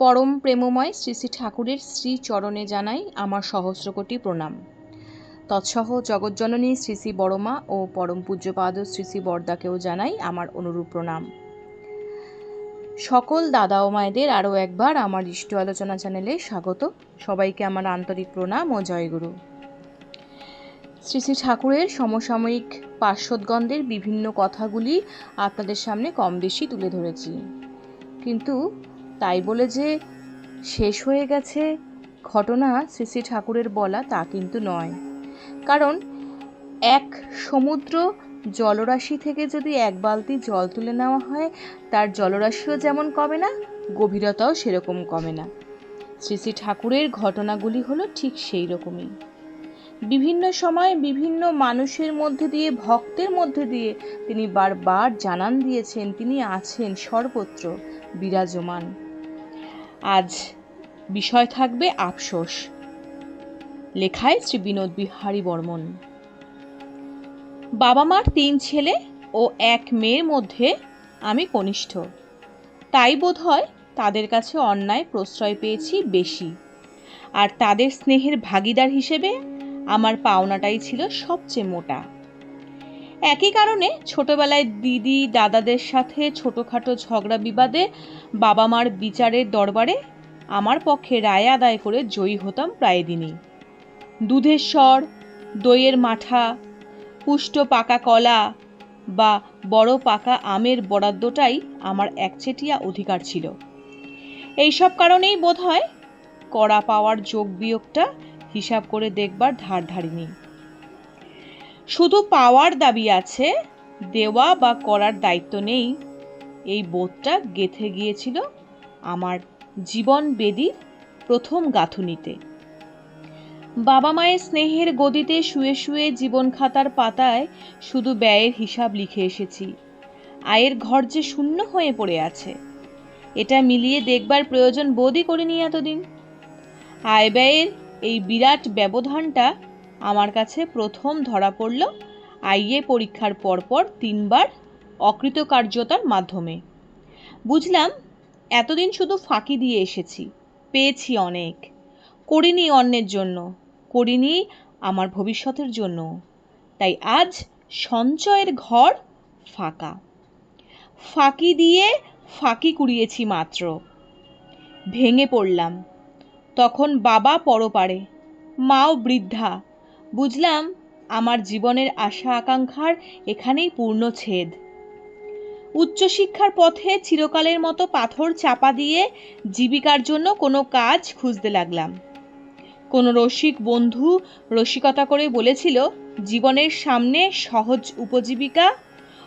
পরম প্রেমময় শ্রী শ্রী ঠাকুরের শ্রী চরণে জানাই আমার সহস্রকোটি প্রণাম। তৎসহ জগজ্জননী শ্রী শ্রী বড়মা ও পরম পূজ্যপাদ শ্রী শ্রী বরদাকেও জানাই আমার অনুরূপ প্রণাম। সকল দাদা ও মায়েদের আরও একবার আমার ইষ্ট আলোচনা চ্যানেলে স্বাগত। সবাইকে আমার আন্তরিক প্রণাম ও জয়গুরু শ্রী শ্রী ঠাকুরের সমসাময়িক পার্শ্বদগণদের বিভিন্ন কথাগুলি আপনাদের সামনে কম বেশি তুলে ধরেছি। কিন্তু তাই বলে যে শেষ হয়ে গেছে ঘটনা শ্রী শ্রী ঠাকুরের বলা তা কিন্তু নয়। কারণ এক সমুদ্র জলরাশি থেকে যদি এক বালতি জল তুলে নেওয়া হয়, তার জলরাশিও যেমন কমে না, গভীরতাও সেরকম কমে না। শ্রী শ্রী ঠাকুরের ঘটনাগুলি হলো ঠিক সেই রকমই। বিভিন্ন সময় বিভিন্ন মানুষের মধ্যে দিয়ে, ভক্তের মধ্যে দিয়ে তিনি বারবার জানান দিয়েছেন, তিনি আছেন সর্বত্র বিরাজমান। আজ বিষয় থাকবে আফসোস। লেখায় শ্রী বিনোদ বিহারী বর্মন। বাবা মার তিন ছেলে ও এক মেয়ের মধ্যে আমি কনিষ্ঠ। তাই বোধ হয় তাদের কাছে অন্যায় প্রশ্রয় পেয়েছি বেশি। আর তাদের স্নেহের ভাগিদার হিসেবে আমার পাওনাটাই ছিল সবচেয়ে মোটা। একই কারণে ছোটবেলায় দিদি, দাদাদের সাথে ছোটোখাটো ঝগড়া বিবাদে বাবা মার বিচারের দরবারে আমার পক্ষে রায় আদায় করে জয়ী হতাম প্রায় দিনই। দুধের স্বর, দইয়ের মাঠা, পুষ্ট পাকা কলা বা বড় পাকা আমের বরাদ্দটাই আমার একচেটিয়া অধিকার ছিল। এইসব কারণেই বোধ হয় কড়া পাওয়ার যোগ বিয়োগটা হিসাব করে দেখবার ধার ধারিনি। শুধু পাওয়ার দাবি আছে, দেওয়া বা করার দায়িত্ব নেই। এই বোধটা গেথে গিয়েছিল আমার জীবন বেদির প্রথম গাঁথুনিতে। বাবা মায়ের স্নেহের গদিতে শুয়ে শুয়ে জীবন খাতার পাতায় শুধু ব্যয়ের হিসাব লিখে এসেছি। আয়ের ঘর যে শূন্য হয়ে পড়ে আছে, এটা মিলিয়ে দেখবার প্রয়োজন বোধই করিনি এতদিন। আয় ব্যয়ের এই বিরাট ব্যবধানটা আমার কাছে প্রথম ধরা পড়ল আইএ পরীক্ষার পরপর তিনবার অকৃতকার্যতার মাধ্যমে। বুঝলাম, এতদিন শুধু ফাঁকি দিয়ে এসেছি, পেয়েছি অনেক। করিনি অন্যের জন্য, করিনি আমার ভবিষ্যতের জন্য। তাই আজ সঞ্চয়ের ঘর ফাঁকা। ফাঁকি দিয়ে ফাঁকি কুড়িয়েছি মাত্র। ভেঙে পড়লাম। তখন বাবা পরপারে, মাও বৃদ্ধা বুঝলাম আমার জীবনের আশা আকাঙ্ক্ষার এখানেই পূর্ণ ছেদ। উচ্চশিক্ষার পথে চিরকালের মতো পাথর চাপা দিয়ে জীবিকার জন্য কোনো কাজ খুঁজতে লাগলাম। কোনো রসিক বন্ধু রসিকতা করে বলেছিল, জীবনের সামনে সহজ উপজীবিকা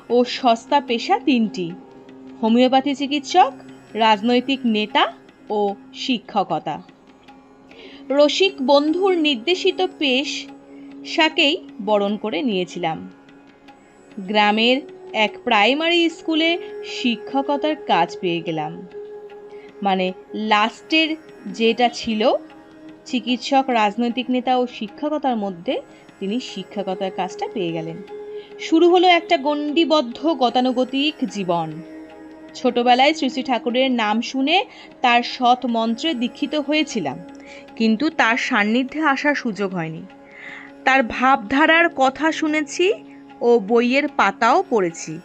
ও সস্তা পেশা তিনটি। হোমিওপ্যাথি চিকিৎসক, রাজনৈতিক নেতা ও শিক্ষকতা। রসিক বন্ধুর নির্দেশিত পেশাকেই বরণ করে নিয়েছিলাম। গ্রামের এক প্রাইমারি স্কুলে শিক্ষকতার কাজ পেয়ে গেলাম। মানে লাস্টের যেটা ছিল, চিকিৎসক, রাজনৈতিক নেতা ও শিক্ষকতার মধ্যে তিনি শিক্ষকতার কাজটা পেয়ে গেলেন। শুরু হলো একটা গণ্ডিবদ্ধ গতানুগতিক জীবন। ছোটবেলায় শ্রী শ্রী ঠাকুরের নাম শুনে তার সৎ মন্ত্রে দীক্ষিত হয়েছিলাম, কিন্তু তার সান্নিধ্যে আসার সুযোগ হয়নি। তার ভাবধারার কথা শুনেছি ও বইয়ের পাতাও পড়েছি।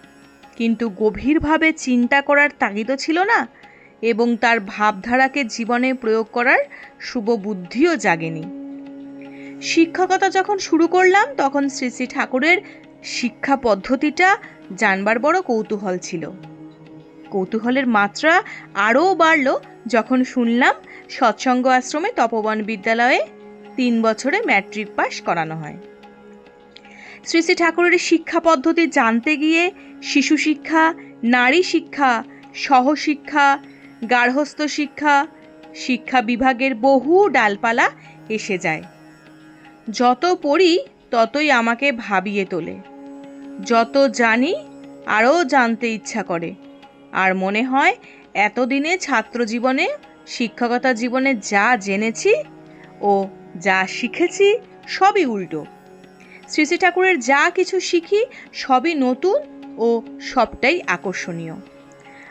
কিন্তু গভীরভাবে চিন্তা করার তাগিদও ছিল না এবং তার ভাবধারাকে জীবনে প্রয়োগ করার শুভ বুদ্ধিও জাগেনি। শিক্ষকতা যখন শুরু করলাম, তখন শ্রী শ্রী ঠাকুরের শিক্ষা পদ্ধতিটা জানবার বড় কৌতূহল ছিল। কৌতূহলের মাত্রা আরও বাড়ল যখন শুনলাম, সৎসঙ্গ আশ্রমে তপবন বিদ্যালয়ে তিন বছরে ম্যাট্রিক পাস করানো হয়। শ্রী শ্রী ঠাকুরের শিক্ষা পদ্ধতি জানতে গিয়ে শিশু শিক্ষা, নারী শিক্ষা সহশিক্ষা গার্হস্থ শিক্ষা শিক্ষা বিভাগের বহু ডালপালা এসে যায়। যত পড়ি ততই আমাকে ভাবিয়ে তোলে। যত জানি আরও জানতে ইচ্ছা করে। আর মনে হয় এতদিনে ছাত্র জীবনে শিক্ষকতা জীবনে যা জেনেছি ও যা শিখেছি সবই উল্টো। শ্রী শ্রী ঠাকুরের যা কিছু শিখি, সবই নতুন ও সবটাই আকর্ষণীয়।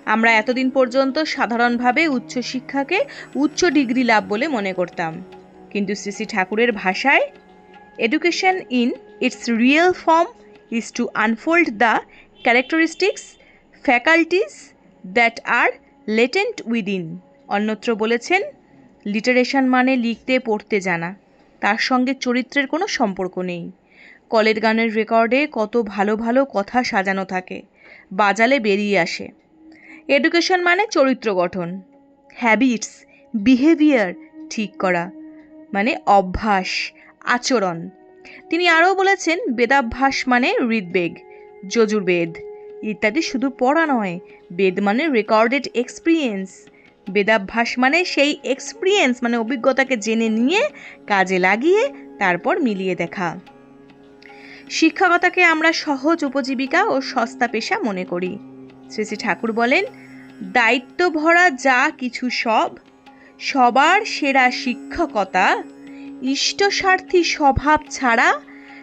আমরা এতদিন পর্যন্ত সাধারণভাবে উচ্চশিক্ষাকে উচ্চ ডিগ্রি লাভ বলে মনে করতাম। কিন্তু শ্রী শ্রী ঠাকুরের ভাষায় education in its real form is to unfold the characteristics faculties that are latent within অন্যত্র বলেছেন লিটারেশন মানে লিখতে, পড়তে জানা। তার সঙ্গে চরিত্রের কোনো সম্পর্ক নেই। কলের গানের রেকর্ডে কত ভালো ভালো কথা সাজানো থাকে। বাজালে বেরিয়ে আসে। এডুকেশন মানে চরিত্র গঠন। হ্যাবিটস, বিহেভিয়ার ঠিক করা মানে অভ্যাস, আচরণ। তিনি আরও বলেছেন, বেদাভ্যাস মানে ঋগ্বেগ যজুর্বেদ। ইত্যাদি শুধু পড়া নয়, বেদ মানে রেকর্ডেড এক্সপিরিয়েন্স বেদাভ্যাস মানে সেই এক্সপিরিয়েন্স মানে অভিজ্ঞতাকে জেনে নিয়ে কাজে লাগিয়ে তারপর মিলিয়ে দেখা। শিক্ষকতাকে আমরা সহজ উপজীবিকা ও সস্তা পেশা মনে করি। শ্রী শ্রী ঠাকুর বলেন, দায়িত্ব ভরা যা কিছু সব, সবার সেরা শিক্ষকতা ইষ্টস্বার্থী স্বভাব ছাড়া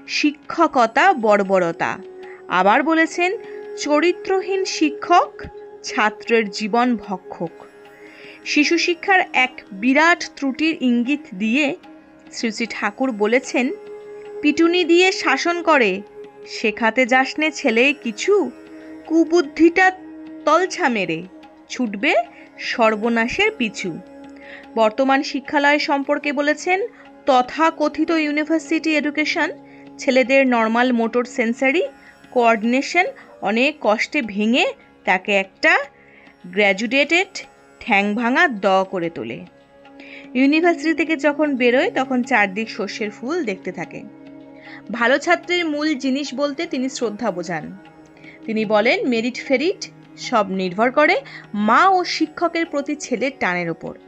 শিক্ষকতা বর্বরতা। আবার বলেছেন, চরিত্রহীন শিক্ষক ছাত্রের জীবন ভক্ষক। শিশু শিক্ষার এক বিরাট ত্রুটির ইঙ্গিত দিয়ে শ্রী শ্রী ঠাকুর বলেছেন, পিটুনি দিয়ে শাসন করে, শেখাতে যাসনে ছেলে কিছু, কুবুদ্ধিটা তলছা মেরে, ছুটবে সর্বনাশের পিছু। বর্তমান শিক্ষালয় সম্পর্কে বলেছেন, তথাকথিত ইউনিভার্সিটি এডুকেশন, ছেলেদের নর্মাল মোটর সেন্সারি, কোঅর্ডিনেশন অনেক কষ্টে ভেঙে তাকে একটা গ্র্যাজুয়েটেড ঠ্যাং ভাঙা দ করে তোলে। ইউনিভার্সিটি থেকে যখন বেরোয়, তখন চারদিক শস্যের ফুল দেখতে থাকে। ভালো ছাত্রের মূল জিনিস বলতে তিনি শ্রদ্ধা বোঝান। তিনি বলেন, মেরিট ফেরিট সব নির্ভর করে মা ও শিক্ষকের প্রতি ছেলের টানের ওপর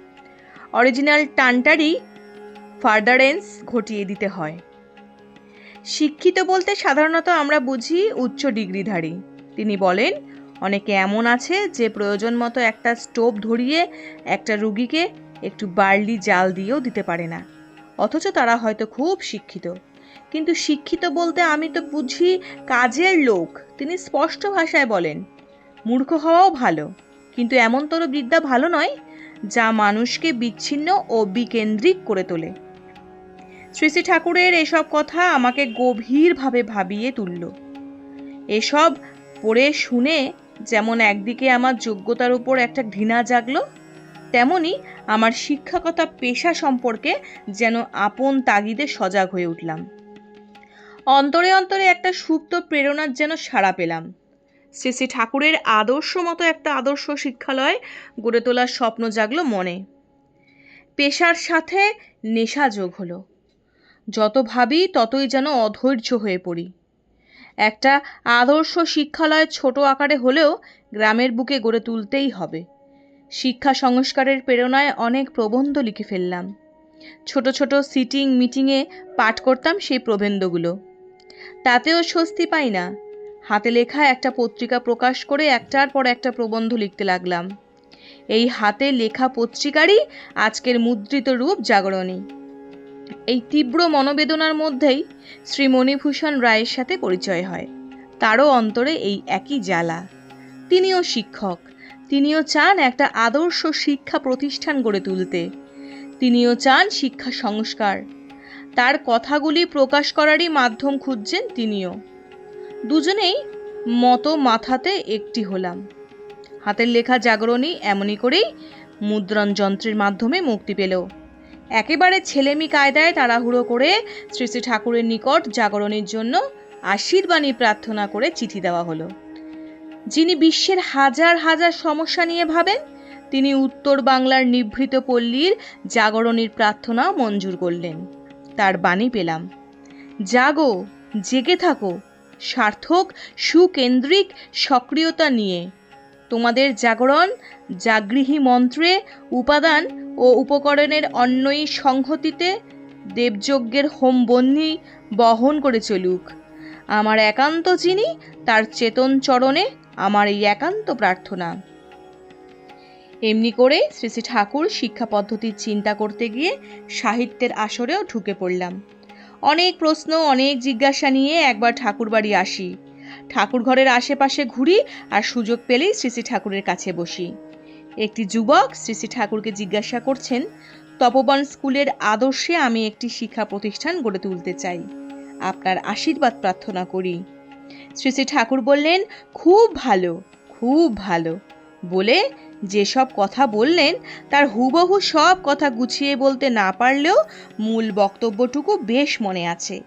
অরিজিনাল টানটারই ফার্দারেন্স ঘটিয়ে দিতে হয়। শিক্ষিত বলতে সাধারণত আমরা বুঝি উচ্চ ডিগ্রিধারী। তিনি বলেন অনেকে এমন আছে যে প্রয়োজন মতো একটা স্টোভ ধরিয়ে একটা রুগীকে একটু বার্লি জাল দিয়েও দিতে পারে না। অথচ তারা হয়তো খুব শিক্ষিত। কিন্তু শিক্ষিত বলতে আমি তো বুঝি কাজের লোক, তিনি স্পষ্ট ভাষায় বলেন, মূর্খ হওয়াও ভালো, কিন্তু এমনতর বিদ্যা ভালো নয় যা মানুষকে বিচ্ছিন্ন ও বিকেন্দ্রিক করে তোলে। শ্রী শ্রী ঠাকুরের এসব কথা আমাকে গভীরভাবে ভাবিয়ে তুলল। এসব পড়ে শুনে যেমন একদিকে আমার যোগ্যতার উপর একটা ঘৃণা জাগলো, তেমনি আমার শিক্ষকতা পেশা সম্পর্কে যেন আপন তাগিদে সজাগ হয়ে উঠলাম। অন্তরে অন্তরে একটা সুপ্ত প্রেরণার যেন সাড়া পেলাম। শ্রী শ্রী ঠাকুরের আদর্শ মতো একটা আদর্শ শিক্ষালয় গড়ে তোলার স্বপ্ন জাগলো মনে। পেশার সাথে নেশা যোগ হলো। যত ভাবি ততই যেন অধৈর্য হয়ে পড়ি। একটা আদর্শ শিক্ষালয় ছোট আকারে হলেও গ্রামের বুকে গড়ে তুলতেই হবে। শিক্ষা সংস্কারের প্রেরণায় অনেক প্রবন্ধ লিখে ফেললাম। ছোট ছোট সিটিং মিটিংয়ে পাঠ করতাম সেই প্রবন্ধগুলো। তাতেও স্বস্তি পাই না। হাতে লেখা একটা পত্রিকা প্রকাশ করে একটার পর একটা প্রবন্ধ লিখতে লাগলাম। এই হাতে লেখা পত্রিকারই আজকের মুদ্রিত রূপ জাগরণী। এই তীব্র মনোবেদনার মধ্যেই শ্রী মণিভূষণ রায়ের সাথে পরিচয় হয়। তারও অন্তরে এই একই জ্বালা। তিনিও শিক্ষক। তিনিও চান একটা আদর্শ শিক্ষা প্রতিষ্ঠান গড়ে তুলতে। তিনিও চান শিক্ষা সংস্কার। তার কথাগুলি প্রকাশ করারই মাধ্যম খুঁজছেন তিনিও। দুজনেই মতো মাথাতে একটি হলাম। হাতের লেখা জাগরণী এমনই করেই মুদ্রণ যন্ত্রের মাধ্যমে মুক্তি পেল। একেবারে ছেলেমি কায়দায় তাড়াহুড়ো করে শ্রী শ্রী ঠাকুরের নিকট জাগরণের জন্য আশীর্বাণী প্রার্থনা করে চিঠি দেওয়া হলো। যিনি বিশ্বের হাজার হাজার সমস্যা নিয়ে ভাবেন, তিনি উত্তর বাংলার নিভৃত পল্লীর জাগরণীর প্রার্থনা মঞ্জুর করলেন। তার বাণী পেলাম। জাগো, জেগে থাকো, সার্থক, সুকেন্দ্রিক সক্রিয়তা নিয়ে তোমাদের জাগরণ, জাগৃহী মন্ত্রে, উপাদান ও উপকরণের অন্যই সংহতিতে দেবযজ্ঞের হোম বন্যি বহন করে চলুক। আমার একান্ত চিনি তার চেতন চরণে আমার এই একান্ত প্রার্থনা। এমনি করে শ্রী শ্রী ঠাকুর শিক্ষা পদ্ধতির চিন্তা করতে গিয়ে সাহিত্যের আসরেও ঢুকে পড়লাম। অনেক প্রশ্ন, অনেক জিজ্ঞাসা নিয়ে একবার ঠাকুর বাড়ি আসি। ঠাকুর ঘরের আশেপাশে ঘুরি আর সুযোগ পেলেই শ্রী শ্রী ঠাকুরের কাছে বসি। একটি যুবক শ্রী শ্রী ঠাকুরকে জিজ্ঞাসা করছেন, তপবন স্কুলের আদর্শে আমি একটি শিক্ষা প্রতিষ্ঠান গড়ে তুলতে চাই। আপনার আশীর্বাদ প্রার্থনা করি। শ্রী শ্রী ঠাকুর বললেন, খুব ভালো খুব ভালো। বলে যেসব কথা বললেন, তার হুবহু সব কথা গুছিয়ে বলতে না পারলেও মূল বক্তব্যটুকু বেশ মনে আছে।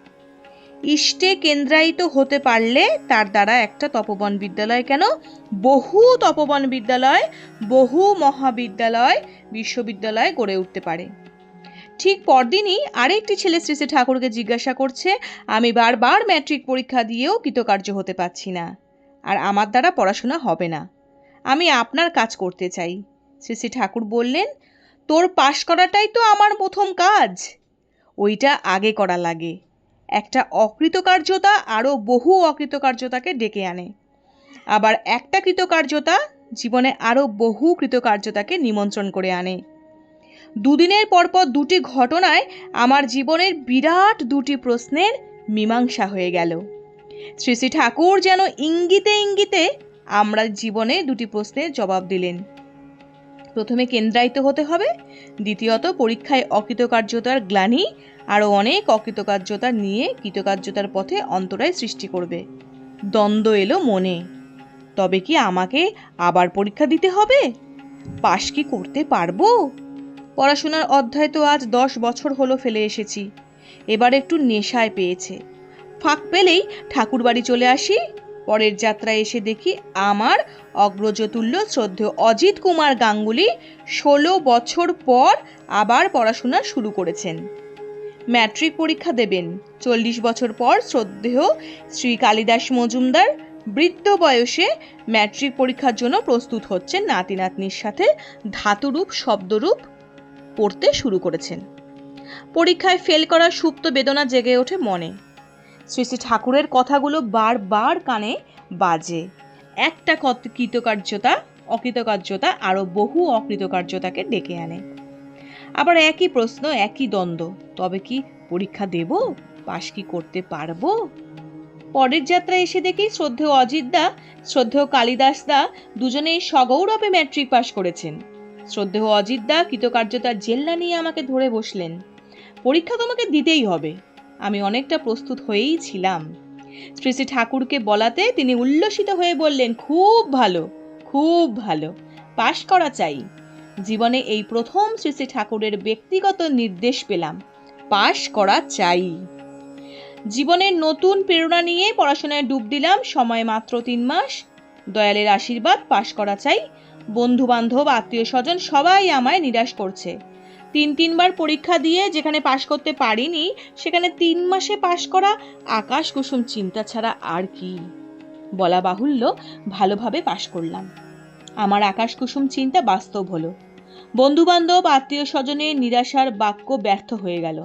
ইষ্টে কেন্দ্রায়িত হতে পারলে তার দ্বারা একটা তপবন বিদ্যালয় কেন? বহু তপবন বিদ্যালয়, বহু মহাবিদ্যালয়, বিশ্ববিদ্যালয় গড়ে উঠতে পারে। ঠিক পরদিনই আরেকটি ছেলে শ্রী শ্রী ঠাকুরকে জিজ্ঞাসা করছে, আমি বারবার ম্যাট্রিক পরীক্ষা দিয়েও কৃতকার্য হতে পারছি না, আর আমার দ্বারা পড়াশোনা হবে না। আমি আপনার কাজ করতে চাই। শ্রী শ্রী ঠাকুর বললেন, তোর পাশ করাটাই তো আমার প্রথম কাজ। ওইটা আগে করা লাগে। একটা অকৃতকার্যতা আরও বহু অকৃতকার্যতাকে ডেকে আনে। আবার একটা কৃতকার্যতা জীবনে আরও বহু কৃতকার্যতাকে নিমন্ত্রণ করে আনে। দুদিনের পরপর দুটি ঘটনায় আমার জীবনের বিরাট দুটি প্রশ্নের মীমাংসা হয়ে গেল। শ্রী শ্রী ঠাকুর যেন ইঙ্গিতে ইঙ্গিতে আমরা জীবনে দুটি প্রশ্নের জবাব দিলেন। প্রথমে কেন্দ্রায়িত হতে হবে, দ্বিতীয়ত পরীক্ষায় অকৃতকার্যতার গ্লানি আরও অনেক অকৃতকার্যতা নিয়ে কৃতকার্যতার পথে অন্তরায় সৃষ্টি করবে। দ্বন্দ্ব এলো মনে। তবে কি আমাকে আবার পরীক্ষা দিতে হবে? পাশ কি করতে পারব? পড়াশোনার অধ্যায় তো আজ দশ বছর হলো ফেলে এসেছি। এবার একটু নেশায় পেয়েছে। ফাঁক পেলেই ঠাকুর বাড়ি চলে আসি। পরের যাত্রায় এসে দেখি আমার অগ্রজতুল্য শ্রদ্ধেয় অজিত কুমার গাঙ্গুলি ষোলো বছর পর আবার পড়াশোনা শুরু করেছেন। ম্যাট্রিক পরীক্ষা দেবেন। চল্লিশ বছর পর শ্রদ্ধেয় শ্রী কালিদাস মজুমদার বৃদ্ধ বয়সে ম্যাট্রিক পরীক্ষার জন্য প্রস্তুত হচ্ছেন নাতি নাতনির সাথে ধাতুরূপ, শব্দরূপ পড়তে শুরু করেছেন। পরীক্ষায় ফেল করা সুপ্ত বেদনা জেগে ওঠে মনে। শ্রী শ্রী ঠাকুরের কথাগুলো বারবার কানে বাজে। একটা কত- কৃতকার্যতা, অকৃতকার্যতা আরও বহু অকৃতকার্যতাকে ডেকে আনে। আবার একই প্রশ্ন, একই দ্বন্দ্ব। তবে কি পরীক্ষা দেব? পাশ কি করতে পারব? পরের যাত্রায় এসে দেখি শ্রদ্ধেয় অজিত দা, শ্রদ্ধেয় কালিদাস দা দুজনেই সগৌরবে ম্যাট্রিক পাশ করেছেন। শ্রদ্ধেয় অজিত দা কৃতকার্যতার জেল্লা নিয়ে আমাকে ধরে বসলেন। পরীক্ষা তোমাকে দিতেই হবে। আমি অনেকটা প্রস্তুত হয়েই ছিলাম। শ্রী শ্রী ঠাকুরকে বলাতে তিনি উল্লসিত হয়ে বললেন, খুব ভালো খুব ভালো। পাশ করা চাই। জীবনে এই প্রথম শ্রী শ্রী ঠাকুরের ব্যক্তিগত নির্দেশ পেলাম। পাশ করা চাই। জীবনের নতুন প্রেরণা নিয়ে পড়াশোনায় ডুব দিলাম, সময় মাত্র তিন মাস। দয়ালের আশীর্বাদ, পাশ করা চাই। বন্ধু বান্ধব আত্মীয় স্বজন সবাই আমায় নিরাশ করছে। তিন তিনবার পরীক্ষা দিয়ে যেখানে পাশ করতে পারিনি, সেখানে তিন মাসে পাশ করা আকাশ কুসুম চিন্তা ছাড়া আর কি। বলা বাহুল্য, ভালোভাবে পাশ করলাম। আমার আকাশ কুসুম চিন্তা বাস্তব হলো। বন্ধু বান্ধব আত্মীয় স্বজনের নিরাশার বাক্য ব্যর্থ হয়ে গেল।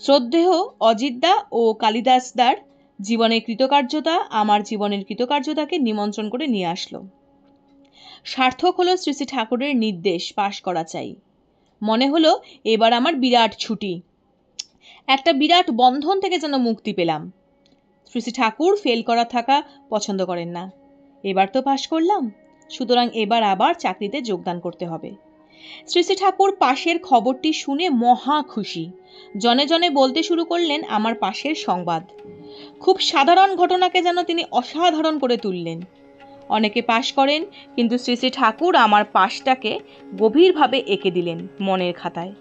শ্রদ্ধেয় অজিতদা ও কালিদাসদার জীবনের কৃতকার্যতা আমার জীবনের কৃতকার্যতাকে নিমন্ত্রণ করে নিয়ে আসলো। সার্থক হলো শ্রী শ্রী ঠাকুরের নির্দেশ পাশ করা চাই। মনে হলো এবার আমার বিরাট ছুটি। একটা বিরাট বন্ধন থেকে যেন মুক্তি পেলাম। শ্রী শ্রী ঠাকুর ফেল করা থাকা পছন্দ করেন না। এবার তো পাশ করলাম। সুতরাং এবার আবার চাকরিতে যোগদান করতে হবে। শ্রী শ্রী ঠাকুর পাশের খবরটি শুনে মহা খুশি। জনে জনে বলতে শুরু করলেন, আমার পাশের সংবাদ। খুব সাধারণ ঘটনাকে যেন তিনি অসাধারণ করে তুললেন। অনেকে পাশ করেন, কিন্তু শ্রী শ্রী ঠাকুর আমার পাশটাকে গভীরভাবে এঁকে দিলেন মনের খাতায়।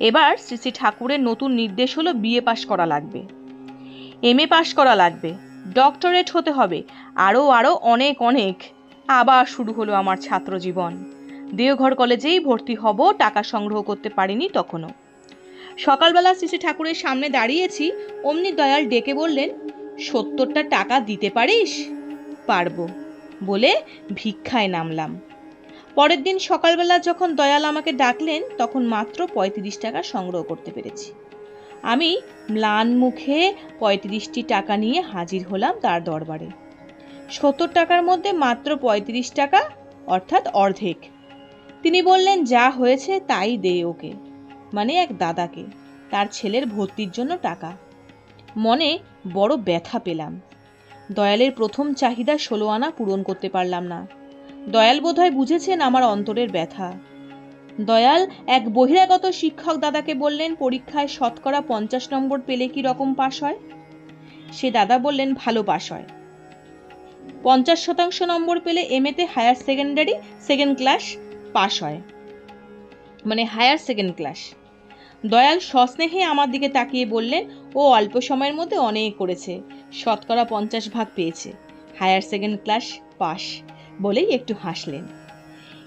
এবার শ্রী শ্রী ঠাকুরের নতুন নির্দেশ হলো বিএ পাশ করা লাগবে। এম এ পাশ করা লাগবে। ডক্টরেট হতে হবে। আরও আরও অনেক অনেক আবার শুরু হলো আমার ছাত্র জীবন। দেওঘর কলেজেই ভর্তি হব, টাকা সংগ্রহ করতে পারিনি তখনও। সকালবেলা শ্রী ঠাকুরের সামনে দাঁড়িয়েছি, অমনি দয়াল ডেকে বললেন, সত্তরটা টাকা দিতে পারিস? পারব। বলে ভিক্ষায় নামলাম। পরের দিন সকালবেলা যখন দয়াল আমাকে ডাকলেন, তখন মাত্র পঁয়ত্রিশ টাকা সংগ্রহ করতে পেরেছি। আমি ম্লান মুখে পঁয়ত্রিশটি টাকা নিয়ে হাজির হলাম তার দরবারে। সত্তর টাকার মধ্যে মাত্র পঁয়ত্রিশ টাকা, অর্থাৎ অর্ধেক। তিনি বললেন, যা হয়েছে তাই দে ওকে। মানে এক দাদাকে, তার ছেলের ভর্তির জন্য টাকা। মনে বড় ব্যথা পেলাম। দয়ালের প্রথম চাহিদা ষোলো আনা পূরণ করতে পারলাম না। দয়াল বোধহয় বুঝেছেন আমার অন্তরের ব্যথা। দয়াল এক বহিরাগত শিক্ষক দাদাকে বললেন, পরীক্ষায় শতকরা পঞ্চাশ নম্বর পেলে কি রকম পাশ হয়? সে দাদা বললেন, ভালো পাশ হয়। পঞ্চাশ শতাংশ নম্বর পেলে এমএতে higher secondary second class pass হয়। মানে হায়ার সেকেন্ড ক্লাস। দয়াল সস্নেহে আমার দিকে তাকিয়ে বললেন, ও অল্প সময়ের মধ্যে অনেক করেছে। শতকরা পঞ্চাশ ভাগ পেয়েছে। হায়ার সেকেন্ড ক্লাস পাস বলেই একটু হাসলেন।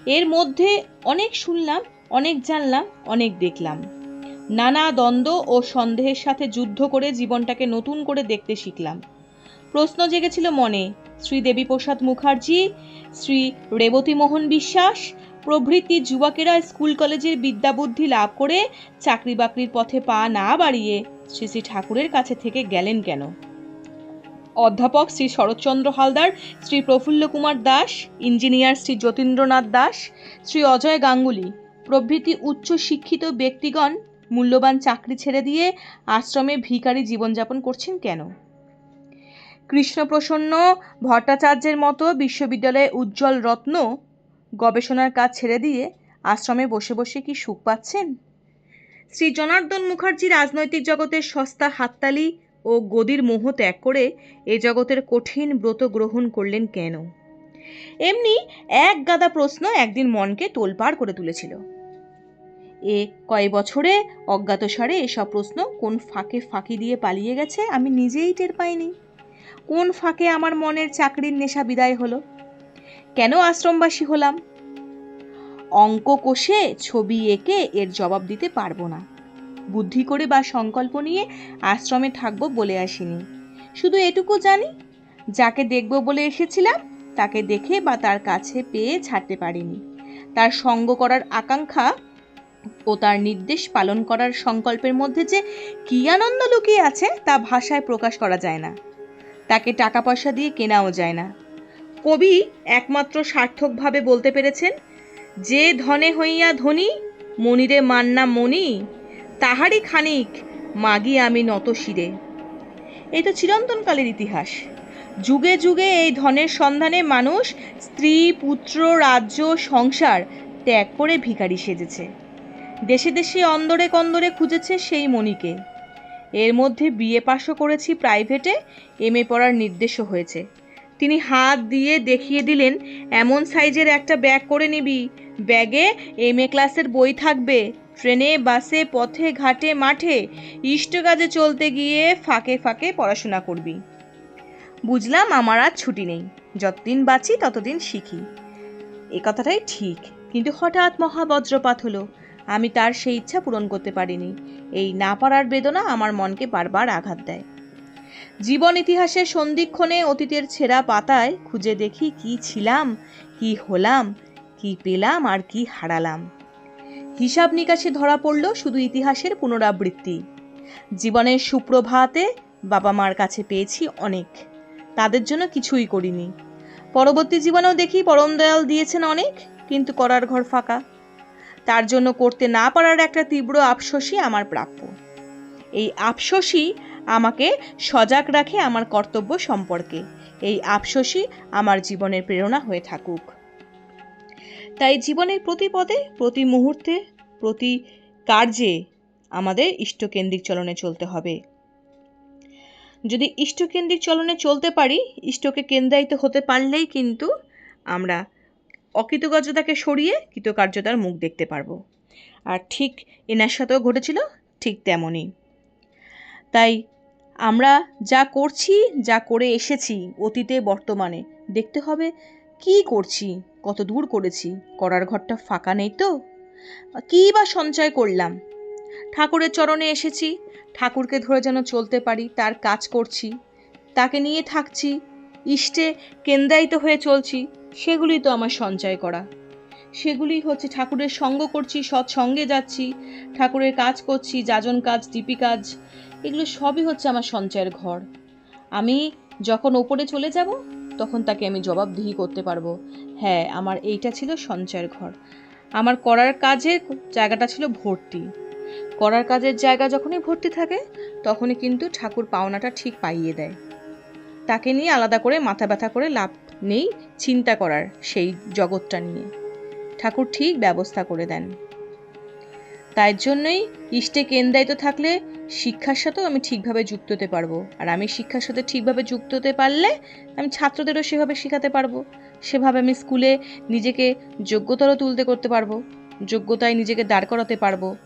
এর মধ্যে অনেক শুনলাম, অনেক জানলাম, অনেক দেখলাম। নানা দ্বন্দ্ব ও সন্দেহের সাথে যুদ্ধ করে জীবনটাকে নতুন করে দেখতে শিখলাম। প্রশ্ন জেগেছিল মনে। শ্রী দেবীপ্রসাদ মুখার্জি, শ্রী রেবতী মোহন বিশ্বাস, প্রভৃতি যুবকেরা স্কুল কলেজের বিদ্যাবুদ্ধি লাভ করে চাকরি বাকরির পথে পা না বাড়িয়ে শ্রী শ্রী ঠাকুরের কাছে থেকে গেলেন কেন? অধ্যাপক শ্রী শরৎচন্দ্র হালদার, শ্রী প্রফুল্ল কুমার দাস, ইঞ্জিনিয়ার শ্রী যতীন্দ্রনাথ দাস, শ্রী অজয় গাঙ্গুলি, প্রভৃতি উচ্চ শিক্ষিত ব্যক্তিগণ মূল্যবান চাকরি ছেড়ে দিয়ে আশ্রমে ভিখারি জীবনযাপন করছেন কেন? কৃষ্ণপ্রসন্ন ভট্টাচার্যের মতো বিশ্ববিদ্যালয়ে উজ্জ্বল রত্ন গবেষণার কাজ ছেড়ে দিয়ে আশ্রমে বসে বসে কি সুখ পাচ্ছেন? শ্রী জনার্দন মুখার্জি রাজনৈতিক জগতের সস্তা হাততালি ও গদির মোহ ত্যাগ করে এ জগতের কঠিন ব্রত গ্রহণ করলেন কেন? এমনি এক গাদা প্রশ্ন একদিন মনকে তোলপাড় করে তুলেছিল। এ কয় বছরে অজ্ঞাতসারে এসব প্রশ্ন কোন ফাঁকে ফাঁকি দিয়ে পালিয়ে গেছে আমি নিজেই টের পাইনি। কোন ফাঁকে আমার মনের চাকরির নেশা বিদায় হলো? কেন আশ্রমবাসী হলাম? অঙ্ক কষে ছবি এঁকে এর জবাব দিতে পারব না। বুদ্ধি করে বা সংকল্প নিয়ে আশ্রমে থাকব বলে আসিনি। শুধু এটুকু জানি, যাকে দেখব বলে এসেছিলাম, তাকে দেখে বা তার কাছে পেয়ে ছাড়তে পারিনি। তার সঙ্গ করার আকাঙ্ক্ষা ও তার নির্দেশ পালন করার সংকল্পের মধ্যে যে কী আনন্দ লুকিয়ে আছে তা ভাষায় প্রকাশ করা যায় না। তাকে টাকা পয়সা দিয়ে কেনাও যায় না। কবি একমাত্র সার্থকভাবে বলতে পেরেছেন, যে ধনে হইয়া ধনী, মনিরে মান্না মণি তাহারই খানিক মাগি আমি নত শিরে। এই তো চিরন্তনকালের ইতিহাস। যুগে যুগে এই ধনের সন্ধানে মানুষ স্ত্রী, পুত্র, রাজ্য, সংসার ত্যাগ করে ভিখারি সেজেছে। দেশে দেশে অন্দরে কন্দরে খুঁজেছে সেই মণিকে এর মধ্যে বিএ পাশও করেছি প্রাইভেটে এম এ পড়ার নির্দেশও হয়েছে। তিনি হাত দিয়ে দেখিয়ে দিলেন, এমন সাইজের একটা ব্যাগ করে নিবি। ব্যাগে এম এ ক্লাসের বই থাকবে। ট্রেনে, বাসে, পথে, ঘাটে, মাঠে, ইষ্ট কাজে চলতে গিয়ে ফাঁকে ফাঁকে পড়াশোনা করবি। বুঝলাম আমার আর ছুটি নেই। যতদিন বাঁচি ততদিন শিখি। এ কথাটাই ঠিক। কিন্তু হঠাৎ মহাবজ্রপাত হলো। আমি তার সেই ইচ্ছা পূরণ করতে পারিনি। এই না পারার বেদনা আমার মনকে বারবার আঘাত দেয়। জীবন ইতিহাসের সন্ধিক্ষণে অতীতের ছেঁড়া পাতায় খুঁজে দেখি কি ছিলাম, কি হলাম, কি পেলাম আর কি হারালাম। হিসাব নিকাশে ধরা পড়ল শুধু ইতিহাসের পুনরাবৃত্তি। জীবনের সুপ্রভাতে বাবা মার কাছে পেয়েছি অনেক। তাদের জন্য কিছুই করিনি। পরবর্তী জীবনেও দেখি পরম দয়াল দিয়েছেন অনেক, কিন্তু করার ঘর ফাঁকা। তার জন্য করতে না পারার একটা তীব্র আফসোসই আমার প্রাপ্য। এই আফসোসই আমাকে সজাগ রাখে আমার কর্তব্য সম্পর্কে। এই আফসোসই আমার জীবনের প্রেরণা হয়ে থাকুক। তাই জীবনের প্রতি পদে, প্রতি মুহূর্তে, প্রতি কার্যে আমাদের ইষ্টকেন্দ্রিক চলনে চলতে হবে। যদি ইষ্টকেন্দ্রিক চলনে চলতে পারি, ইষ্টকে কেন্দ্রায়িত হতে পারলেই কিন্তু আমরা অকৃতকার্যতাকে সরিয়ে কৃতকার্যতার মুখ দেখতে পারব। আর ঠিক এনার সাথেও ঘটেছিল ঠিক তেমনই। তাই আমরা যা করছি, যা করে এসেছি অতীতে, বর্তমানে, দেখতে হবে কি করছি, কত দূর করেছি, করার ঘরটা ফাঁকা নেই তো? কী বা সঞ্চয় করলাম? ঠাকুরের চরণে এসেছি, ঠাকুরকে ধরে যেন চলতে পারি, তার কাজ করছি, তাকে নিয়ে থাকছি ইষ্টে কেন্দ্রায়িত হয়ে চলছি, সেগুলি তো আমার সঞ্চয় করা। সেগুলি হচ্ছে ঠাকুরের সঙ্গ করছি, সৎসঙ্গে যাচ্ছি, ঠাকুরের কাজ করছি, যাজন কাজ ডিপি কাজ, এগুলো সবই হচ্ছে আমার সঞ্চয়ের ঘর। আমি যখন ওপরে চলে যাব, তখন তাকে আমি জবাবদিহি করতে পারব। হ্যাঁ আমার এইটা ছিল সঞ্চয়ের ঘর। আমার করার কাজের জায়গাটা ছিল ভর্তি। করার কাজের জায়গা যখনই ভর্তি থাকে, তখনই কিন্তু ঠাকুর পাওনাটা ঠিক পাইয়ে দেয়। তাকে নিয়ে আলাদা করে মাথা ব্যথা করে লাভ নেই চিন্তা করার সেই জগৎটা নিয়ে। ঠাকুর ঠিক ব্যবস্থা করে দেন। তাই জন্যই ইষ্টে কেন্দ্রায়িত থাকলে শিক্ষার সাথেও আমি ঠিকভাবে যুক্ত হতে পারব। আর আমি শিক্ষার সাথে ঠিকভাবে যুক্ত হতে পারলে আমি ছাত্রদেরও সেভাবে শেখাতে পারব। সেভাবে আমি স্কুলে নিজেকে যোগ্যতর তুলতে করতে পারব। যোগ্যতায় নিজেকে দাঁড় করাতে পারব।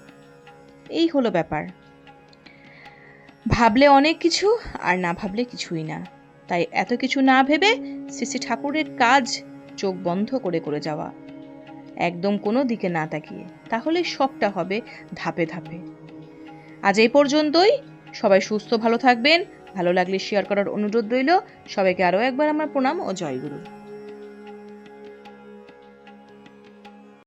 এই হলো ব্যাপার। ভাবলে অনেক কিছু আর না ভাবলে কিছুই না। তাই এত কিছু না ভেবে শ্রী ঠাকুরের কাজ চোখ বন্ধ করে করে যাওয়া। একদম কোনো দিকে না তাকিয়ে, তাহলে সবটা হবে ধাপে ধাপে। আজ এই পর্যন্তই। সবাই সুস্থ, ভালো থাকবেন। ভালো লাগলে শেয়ার করার অনুরোধ রইল। সবাইকে আরও একবার আমার প্রণাম ও জয়গুরু।